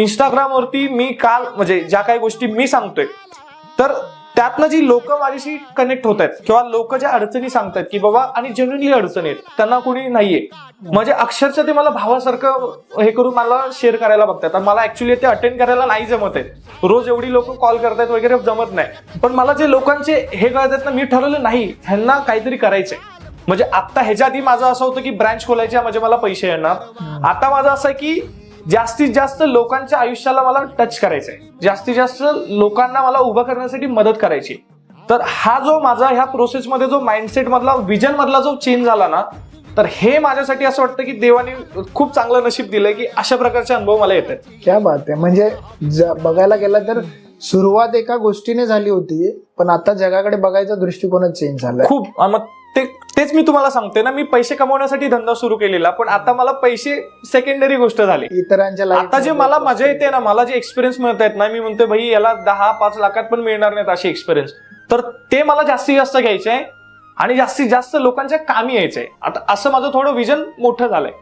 इंस्टाग्रामवरती मी काल म्हणजे ज्या काही गोष्टी मी सांगतोय तर त्यातनं जी लोक माझ्याशी कनेक्ट होत आहेत किंवा लोक ज्या अडचणी सांगतायत की बाबा आणि जेन्युनली अडचणी आहेत त्यांना कोणी नाहीये. म्हणजे अक्षरशः ते मला भावासारखं हे करून मला शेअर करायला बघतात मला ऍक्च्युली ते अटेंड करायला नाही जमत आहे रोज एवढी लोक कॉल करतायत वगैरे जमत नाही. पण मला जे लोकांचे हे कळतात ना मी ठरवलं नाही ह्यांना काहीतरी करायचंय. म्हणजे आता ह्याच्या आधी माझं असं होतं की ब्रँच खोलायची म्हणजे मला पैसे येणार. आता माझं असं आहे की जास्तीत जास्त लोकांच्या आयुष्याला मला टच करायचंय. जास्तीत जास्त लोकांना मला उभं करण्यासाठी मदत करायची. तर हा जो माझा ह्या प्रोसेसमध्ये जो माइंडसेट मधला विजन मधला जो चेंज झाला ना तर हे माझ्यासाठी असं वाटतं की देवाने खूप चांगलं नशीब दिलंय की अशा प्रकारचे अनुभव मला येत आहेत. क्या बात आहे. म्हणजे बघायला गेला तर सुरुवात एका गोष्टीने झाली होती पण आता जगाकडे बघायचा दृष्टिकोनच चेंज झालाय. खूप मग ते तेच मी तुम्हाला सांगते ना मी पैसे कमवण्यासाठी धंदा सुरू केलेला पण आता मला पैसे सेकंडरी गोष्ट झाली. इतरांच्या आता जे मला मजा येते ना मला जे एक्सपिरियन्स मिळत आहेत ना मी म्हणतोय भाई याला दहा पाच लाखात पण मिळणार नाहीत असे एक्सपिरियन्स तर ते मला जास्तीत जास्त घ्यायचे आहे आणि जास्तीत जास्त लोकांच्या कामी यायचंय. आता असं माझं थोडं विजन मोठं झालंय.